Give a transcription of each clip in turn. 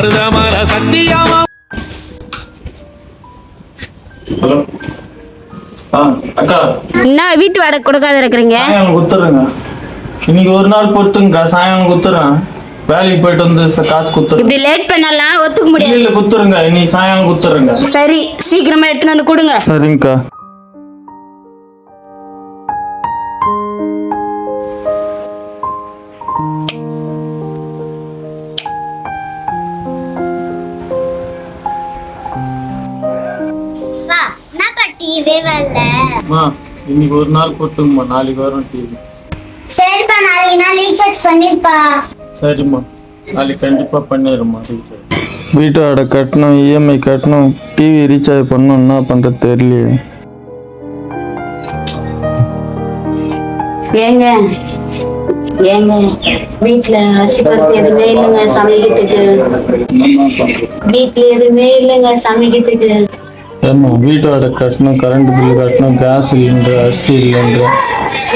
மருதமர சத்தியமா ஹலோ. ஆ அக்கா. என்ன வீட்டு வாடகை கொடுக்காத இருக்கிறீங்க சாயங்காலம் குத்துறேங்க இன்னைக்கு ஒரு நாள் பொறுத்துங்கக்கா சாயங்காலம் குத்துறேன். வேலைக்கு போயிட்டு வந்து ச- காசு குத்துறேன். இப்படி லேட் பண்ணலாம் ஒத்துக்க முடியாது. இல்ல குத்துறேங்க இன்னைக்கு சாயங்காலம் குத்துறேங்க சரி சீக்கிரமா எடுத்துன்னு வந்து கொடுங்க. சரிங்கக்கா. டிவி வரல. அம்மா இன்னைக்கு ஒரு நாள் போட்டுங்கம்மா நாளைக்கு வரும் டிவி சரிப்பா நாளைக்கு நான் ரீசார்ஜ் பண்ணிப்பா. சரிம்மா. நாளைக்கு கண்டிப்பாக பண்ணிடுறேம்மா ரீசார்ஜ் வீட்டு வாடகை கட்டணும் இஎம்ஐ கட்டணும் டிவி ரீசார்ஜ் பண்ணணும் என்ன பண்ணுறது தெரியலையே. ஏங்க ஏங்க வீட்ல பருப்பு எதுவுமே இல்லைங்க சமைக்கிறதுக்கு. வீட்ல எதுவுமே இல்லைங்க சமைக்கிறதுக்கு. வீட்டு வாடகை கட்டணும் கரண்ட் பில்லு கட்டணும் கேஸ் சிலிண்டர் அரிசி இல்லைன்ற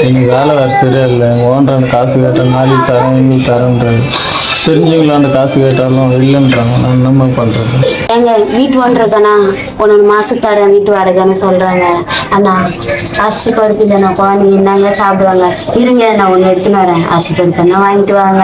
எனக்கு வேலை வேறு சரியா இல்லை ஓன்றான காசு கேட்டால் நாளைக்கு தரேன் இன்னும் தரேன்றாரு. தெரிஞ்சவங்களாண்ட காசு கேட்டாலும் இல்லைன்றாங்க. நான் என்னம்மா பண்ணுறது ஏங்க வீட்டு ஒன்றக்கண்ணா ஒன்று மாதம் தரேன் வீட்டு வாடகைன்னு சொல்கிறாங்க அண்ணா அரிசி பருப்பு இல்லைண்ணா குழந்தைங்க இருந்தாங்க சாப்பிடுவாங்க? இருங்க நான் ஒன்று எடுத்துன்னு வரேன். அரிசி பருப்பு என்ன வாங்கிட்டு வாங்க?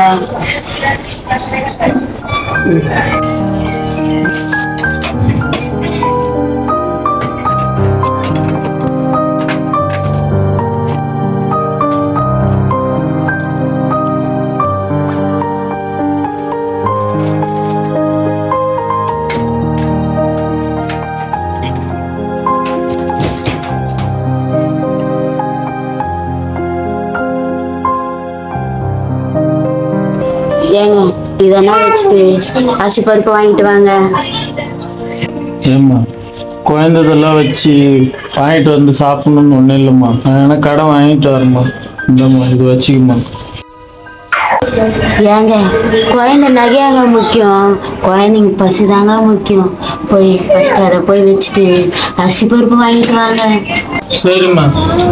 இதெல்லாம் வச்சுட்டு அரிசி பருப்பு வாங்கிட்டு வாங்க. ஏம்மா குழந்ததெல்லாம் வச்சு வாங்கிட்டு வந்து சாப்பிடணும்னு ஒன்றும் இல்லைம்மா. நான் வேணா கடன் வாங்கிட்டு வரேம்மா. இந்தம்மா இது வச்சுக்கம்மா. ஏங்க குழந்தை நகையாங்க முக்கியம். குழந்தைங்க பசி தாங்க முக்கியம். போய் ஃபஸ்ட் அதை போய் வச்சுட்டு அரிசி பருப்பு வாங்கிட்டு வாங்க. சரிம்மா.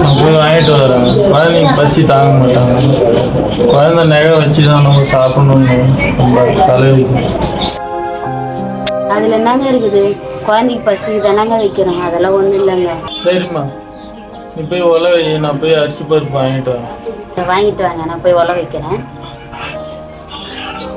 நான் போய் வாங்கிட்டு வரேன். குழந்தைங்க பசி தாங்க மாட்டாங்க. குழந்தை நகை வச்சு தான் நம்ம சாப்பிடணும்னு ரொம்ப தலைவலி. அதுல என்னங்க இருக்குது? குழந்தைக்கு பசி தானங்க வைக்கிறோம். அதெல்லாம் ஒண்ணும் இல்லைங்க. சரிம்மா. நீ போய் உழவை நான் போய் அரிசி பருப்பு வாங்கிட்டு வரேன். வாங்கிட்டு வாங்க. நான் போய் உல வைக்கிறேன். Yeah.